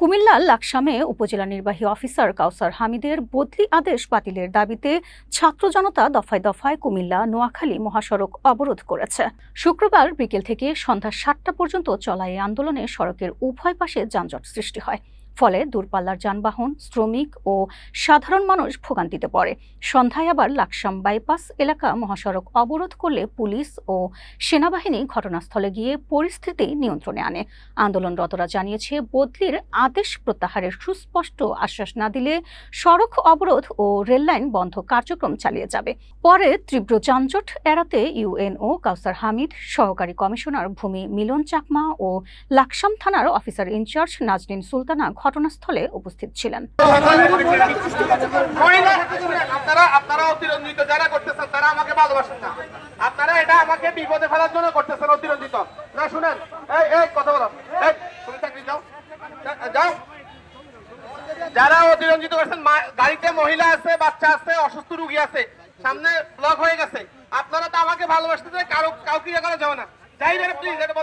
কুমিল্লার লাকসামে উপজেলা নির্বাহী অফিসার কাউসার হামিদের বদলি আদেশ বাতিলের দাবিতে ছাত্র জনতা দফায় দফায় কুমিল্লা, নোয়াখালী মহাসড়ক অবরোধ করেছে। শুক্রবার বিকেল থেকে সন্ধ্যা সাতটা পর্যন্ত চলা এই আন্দোলনে সড়কের উভয় পাশে যানজট সৃষ্টি হয়। ফলে দূরপাল্লার যানবাহন, শ্রমিক ও সাধারণ মানুষ ভোগান্তিতে পড়ে। সন্ধ্যায় আবার লাকসাম বাইপাস এলাকা মহাসড়ক অবরোধ করলে পুলিশ ও সেনাবাহিনী ঘটনাস্থলে গিয়ে পরিস্থিতি নিয়ন্ত্রণে আনে। আন্দোলনরতরা জানিয়েছে, বদলির আদেশ প্রত্যাহারের সুস্পষ্ট আশ্বাস না দিলে সড়ক অবরোধ ও রেললাইন বন্ধ কার্যক্রম চালিয়ে যাবে। পরে তীব্র যানজট এড়াতে ইউএনও কাউসার হামিদ, সহকারী কমিশনার ভূমি মিলন চাকমা ও লাকসাম থানার অফিসার ইনচার্জ নাজনীন সুলতানা ঘটনাস্থলে উপস্থিত ছিলেন। যারা অতিরঞ্জিত। না, শুনেন, এই এই, কথা বলো। এই, তুমি চাকরি যাও যাও। যারা অতিরঞ্জিত করছেন গাড়িতে মহিলা আছে, বাচ্চা আছে, অসুস্থ রুগী আছে, সামনে ব্লক হয়ে গেছে। আপনারা তো আমাকে ভালোবাসতে কারও কাউকে ইয়ে যাবে না। যাই প্লিজ এটা